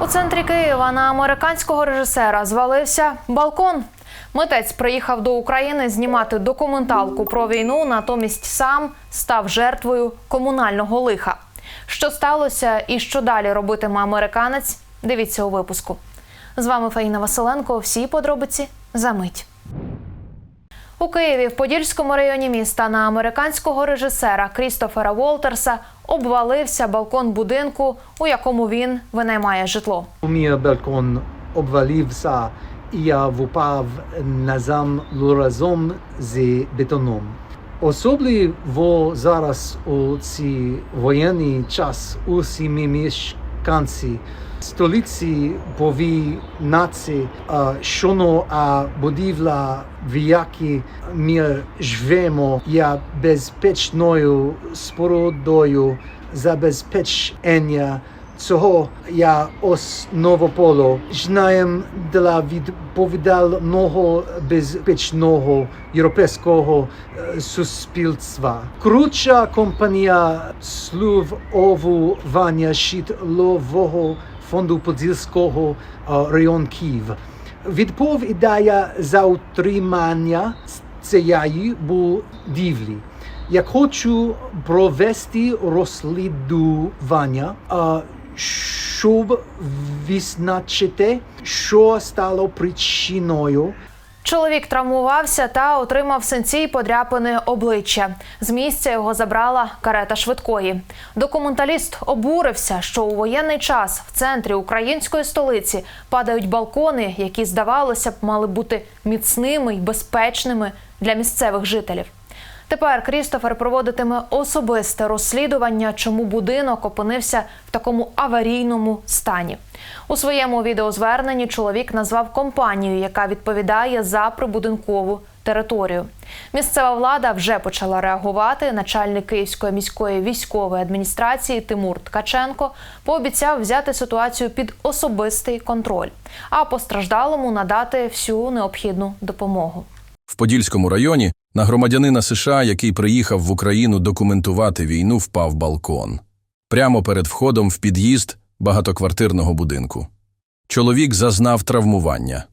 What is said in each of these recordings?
У центрі Києва на американського режисера звалився балкон. Митець приїхав до України знімати документалку про війну, натомість сам став жертвою комунального лиха. Що сталося і що далі робитиме американець? Дивіться у випуску. З вами Фаїна Василенко. Всі подробиці за мить. У Києві в Подільському районі міста на американського режисера Крістофера Волтерса обвалився балкон будинку, у якому він винаймає житло. Мій балкон обвалився, і я впав назам разом з бетоном. Особливо зараз у цей воєнний час усі ми столиці повинні, а, що а будівля, в якій ми живемо, є безпечною спорудою забезпечення цього. Я основополо. Знаєм для відповідального безпечного європейського е, суспільства. Круча компанія слуговування житлового фонду Подільського е, район Київ відповідає за утримання цієї будівлі. Я хочу провести розслідування, щоб визначити, що стало причиною Чоловік травмувався та отримав синці й подряпини обличчя. З місця його забрала карета швидкої. Документаліст обурився, що у воєнний час в центрі української столиці падають балкони, які, здавалося б, мали бути міцними й безпечними для місцевих жителів. Тепер Крістофер проводитиме особисте розслідування, чому будинок опинився в такому аварійному стані. У своєму відеозверненні чоловік назвав компанію, яка відповідає за прибудинкову територію. Місцева влада вже почала реагувати. Начальник Київської міської військової адміністрації Тимур Ткаченко пообіцяв взяти ситуацію під особистий контроль, а постраждалому надати всю необхідну допомогу. В Подільському районі на громадянина США, який приїхав в Україну документувати війну, впав балкон. Прямо перед входом в під'їзд багатоквартирного будинку. Чоловік зазнав травмування.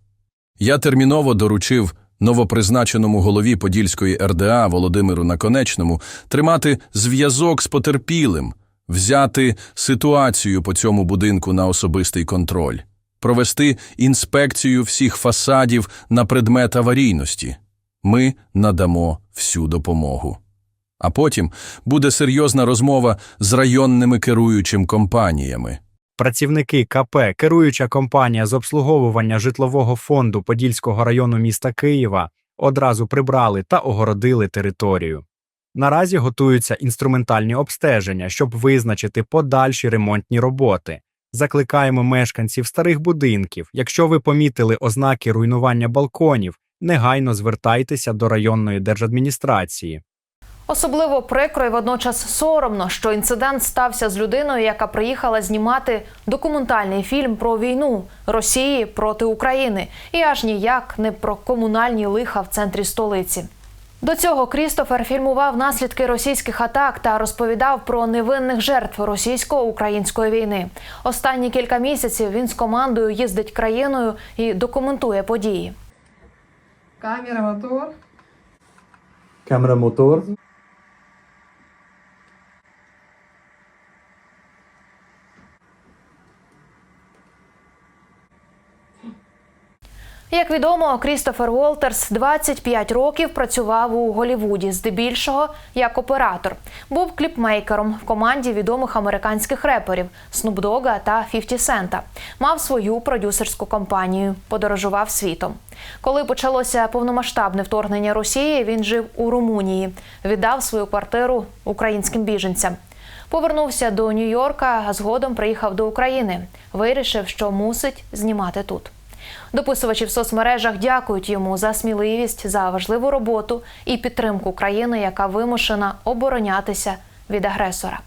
Я терміново доручив новопризначеному голові Подільської РДА Володимиру Наконечному тримати зв'язок з потерпілим, взяти ситуацію по цьому будинку на особистий контроль, провести інспекцію всіх фасадів на предмет аварійності. Ми надамо всю допомогу. А потім буде серйозна розмова з районними керуючим компаніями. Працівники КП, керуюча компанія з обслуговування житлового фонду Подільського району міста Києва, одразу прибрали та огородили територію. Наразі готуються інструментальні обстеження, щоб визначити подальші ремонтні роботи. Закликаємо мешканців старих будинків, якщо ви помітили ознаки руйнування балконів, негайно звертайтеся до районної держадміністрації. Особливо прикро і водночас соромно, що інцидент стався з людиною, яка приїхала знімати документальний фільм про війну Росії проти України, і аж ніяк не про комунальні лиха в центрі столиці. До цього Крістофер фільмував наслідки російських атак та розповідав про невинних жертв російсько-української війни. Останні кілька місяців він з командою їздить країною і документує події. Камера, мотор. камера мотор. Як відомо, Крістофер Волтерс 25 років працював у Голівуді, здебільшого як оператор. Був кліпмейкером в команді відомих американських реперів Snoop та 50 Cent. Мав свою продюсерську компанію, подорожував світом. Коли почалося повномасштабне вторгнення Росії, він жив у Румунії, віддав свою квартиру українським біженцям. Повернувся до Нью-Йорка, а згодом приїхав до України. Вирішив, що мусить знімати тут. Дописувачі в соцмережах дякують йому за сміливість, за важливу роботу і підтримку країни, яка вимушена оборонятися від агресора.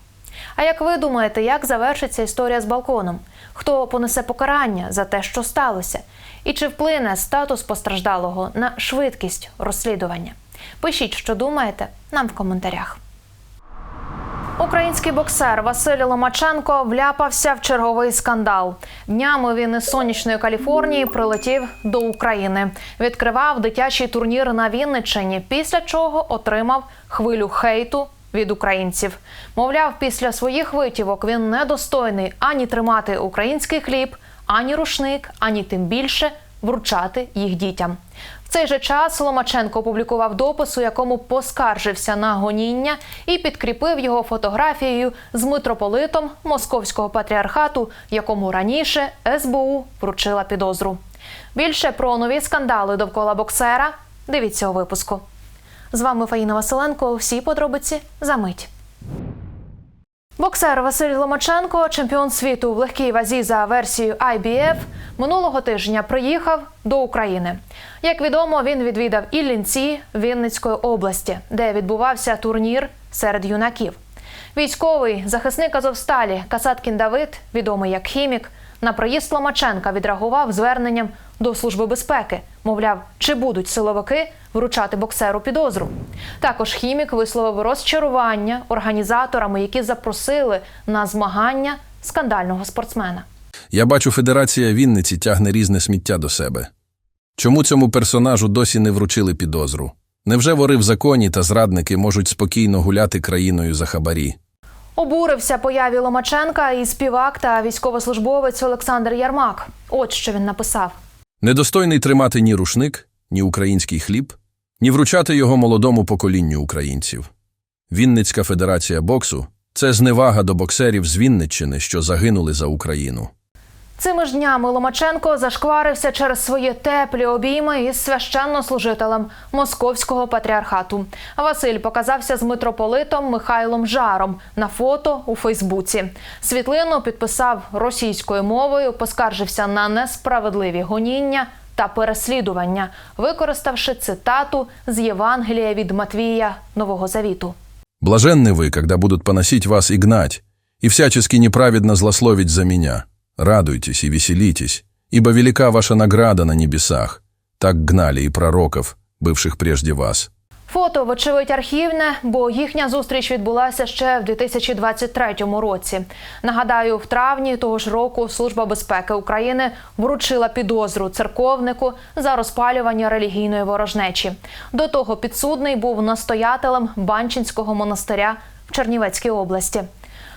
А як ви думаєте, як завершиться історія з балконом? Хто понесе покарання за те, що сталося? І чи вплине статус постраждалого на швидкість розслідування? Пишіть, що думаєте, нам в коментарях. Український боксер Василь Ломаченко вляпався в черговий скандал. Днями він із сонячної Каліфорнії прилетів до України. Відкривав дитячий турнір на Вінниччині, після чого отримав хвилю хейту від українців. Мовляв, після своїх витівок він недостойний ані тримати український хліб, ані рушник, ані тим більше вручати їх дітям. В цей же час Ломаченко опублікував допис, у якому поскаржився на гоніння і підкріпив його фотографією з митрополитом Московського патріархату, якому раніше СБУ вручила підозру. Більше про нові скандали довкола боксера дивіться у випуску. З вами Фаїна Василенко. Всі подробиці за мить. Боксер Василь Ломаченко, чемпіон світу в легкій вазі за версією IBF, минулого тижня приїхав до України. Як відомо, він відвідав Іллінці Вінницької області, де відбувався турнір серед юнаків. Військовий захисник Азовсталі Касаткін Давид, відомий як хімік, на приїзд Ломаченка відреагував зверненням до Служби безпеки. Мовляв, чи будуть силовики вручати боксеру підозру. Також хімік висловив розчарування організаторами, які запросили на змагання скандального спортсмена. Я бачу, Федерація Вінниці тягне різне сміття до себе. Чому цьому персонажу досі не вручили підозру? Невже вори в законі та зрадники можуть спокійно гуляти країною за хабарі? Обурився появі Ломаченка і співак та військовослужбовець Олександр Ярмак. От що він написав. Недостойний тримати ні рушник, ні український хліб, ні вручати його молодому поколінню українців. Вінницька федерація боксу це зневага до боксерів з Вінниччини, що загинули за Україну. Цими ж днями Ломаченко зашкварився через свої теплі обійми із священнослужителем Московського патріархату. Василь показався з митрополитом Михайлом Жаром на фото у Фейсбуці. Світлину підписав російською мовою, поскаржився на несправедливі гоніння та переслідування, використавши цитату з Євангелія від Матвія Нового Завіту. Блаженны вы, когда будут поносить вас и гнать, и всячески неправедно злословить за меня. Радуйтесь и веселитесь, ибо велика ваша награда на небесах. Так гнали и пророков, бывших прежде вас. Фото, вочевидь, архівне, бо їхня зустріч відбулася ще в 2023 році. Нагадаю, в травні того ж року Служба безпеки України вручила підозру церковнику за розпалювання релігійної ворожнечі. До того підсудний був настоятелем Банчинського монастиря в Чернівецькій області.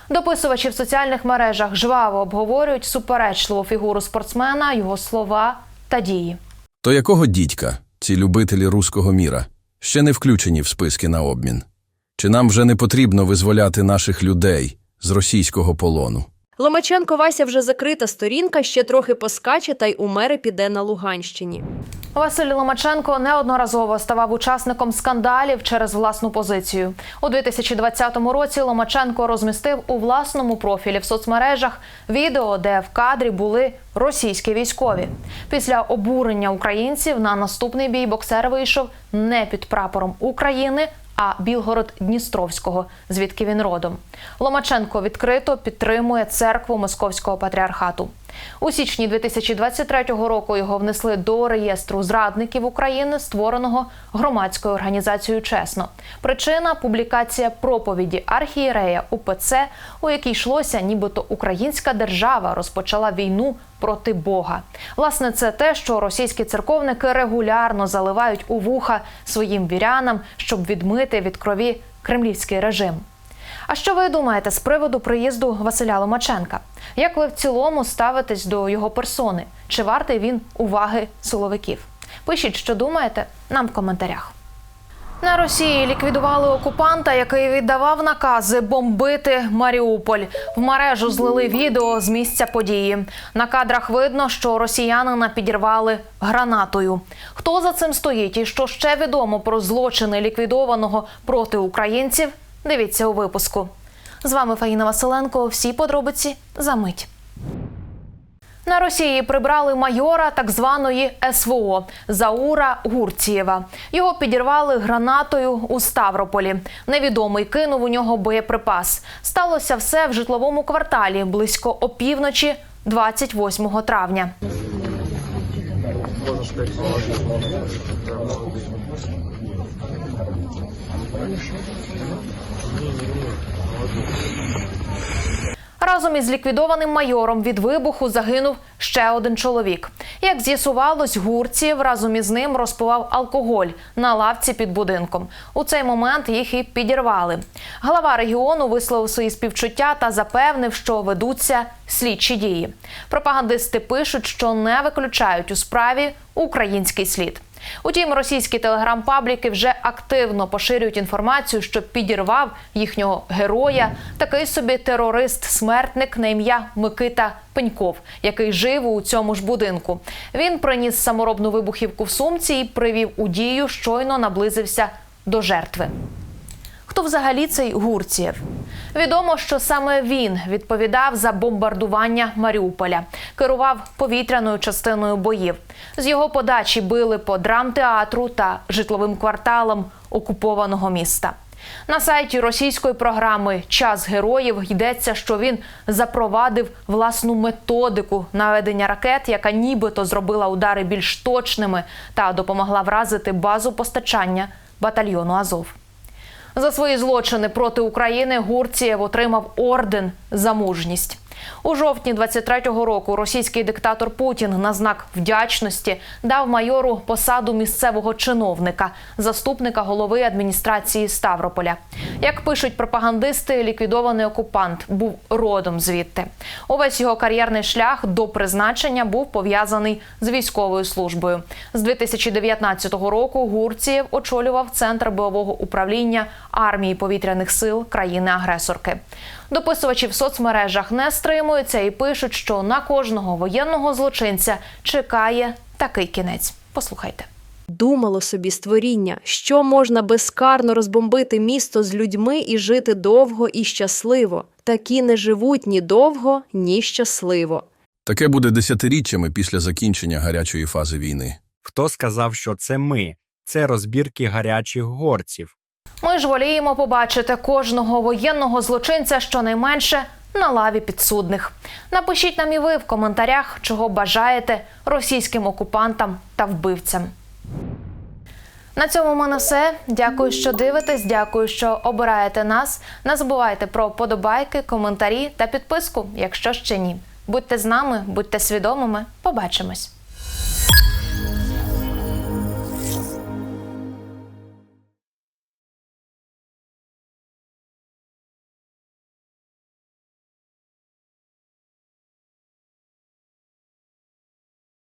Дописувачі в соціальних мережах жваво обговорюють суперечливу фігуру спортсмена, його слова та дії. То якого дідька, ці любителі руського міра, ще не включені в списки на обмін? Чи нам вже не потрібно визволяти наших людей з російського полону? Ломаченко Вася вже закрита сторінка, ще трохи поскаче та й у мери піде на Луганщині. Василь Ломаченко неодноразово ставав учасником скандалів через власну позицію. У 2020 році Ломаченко розмістив у власному профілі в соцмережах відео, де в кадрі були російські військові. Після обурення українців на наступний бій боксер вийшов не під прапором України. А Білгород-Дністровського, звідки він родом. Ломаченко відкрито підтримує церкву Московського патріархату. У січні 2023 року його внесли до реєстру зрадників України, створеного громадською організацією Чесно. Причина публікація проповіді архієрея УПЦ, у якій йшлося, нібито українська держава розпочала війну проти Бога. Власне, це те, що російські церковники регулярно заливають у вуха своїм вірянам, щоб відмити від крові кремлівський режим. А що ви думаєте з приводу приїзду Василя Ломаченка? Як ви в цілому ставитесь до його персони? Чи вартий він уваги силовиків? Пишіть, що думаєте, нам в коментарях. На Росії ліквідували окупанта, який віддавав накази бомбити Маріуполь. В мережу злили відео з місця події. На кадрах видно, що росіянина підірвали гранатою. Хто за цим стоїть і що ще відомо про злочини ліквідованого проти українців? Дивіться у випуску. З вами Фаїна Василенко. Всі подробиці за мить. На Росії прибрали майора так званої СВО Заура Гурцієва. Його підірвали гранатою у Ставрополі. Невідомий кинув у нього боєприпас. Сталося все в житловому кварталі близько опівночі 28 травня. Разом із ліквідованим майором від вибуху загинув ще один чоловік. Як з'ясувалось, Гурцієв разом із ним розпивав алкоголь на лавці під будинком. У цей момент їх і підірвали. Глава регіону висловив свої співчуття та запевнив, що ведуться слідчі дії. Пропагандисти пишуть, що не виключають у справі український слід. Утім, російські телеграм-пабліки вже активно поширюють інформацію, що підірвав їхнього героя такий собі терорист-смертник на ім'я Микита Пеньков, який жив у цьому ж будинку. Він приніс саморобну вибухівку в сумці і привів у дію, щойно наблизився до жертви. Хто взагалі цей Гурцієв? Відомо, що саме він відповідав за бомбардування Маріуполя, керував повітряною частиною боїв. З його подачі били по драмтеатру та житловим кварталам окупованого міста. На сайті російської програми Час героїв йдеться, що він запровадив власну методику наведення ракет, яка нібито зробила удари більш точними та допомогла вразити базу постачання батальйону Азов. За свої злочини проти України Гурцієв отримав орден за мужність. У жовтні 23-го року російський диктатор Путін на знак вдячності дав майору посаду місцевого чиновника, заступника голови адміністрації Ставрополя. Як пишуть пропагандисти, ліквідований окупант був родом звідти. Увесь його кар'єрний шлях до призначення був пов'язаний з військовою службою. З 2019 року Гурцієв очолював центр бойового управління армії повітряних сил країни-агресорки. Дописувачі в соцмережах не стримуються і пишуть, що на кожного воєнного злочинця чекає такий кінець. Послухайте. Думало собі створіння, що можна безкарно розбомбити місто з людьми і жити довго і щасливо. Такі не живуть ні довго, ні щасливо. Таке буде десятиріччями після закінчення гарячої фази війни. Хто сказав, що це ми? Це розбірки гарячих горців. Ми ж воліємо побачити кожного воєнного злочинця щонайменше на лаві підсудних. Напишіть нам і ви в коментарях, чого бажаєте російським окупантам та вбивцям. На цьому в мене все. Дякую, що дивитесь. Дякую, що обираєте нас. Не забувайте про подобайки, коментарі та підписку, якщо ще ні. Будьте з нами, будьте свідомими. Побачимось.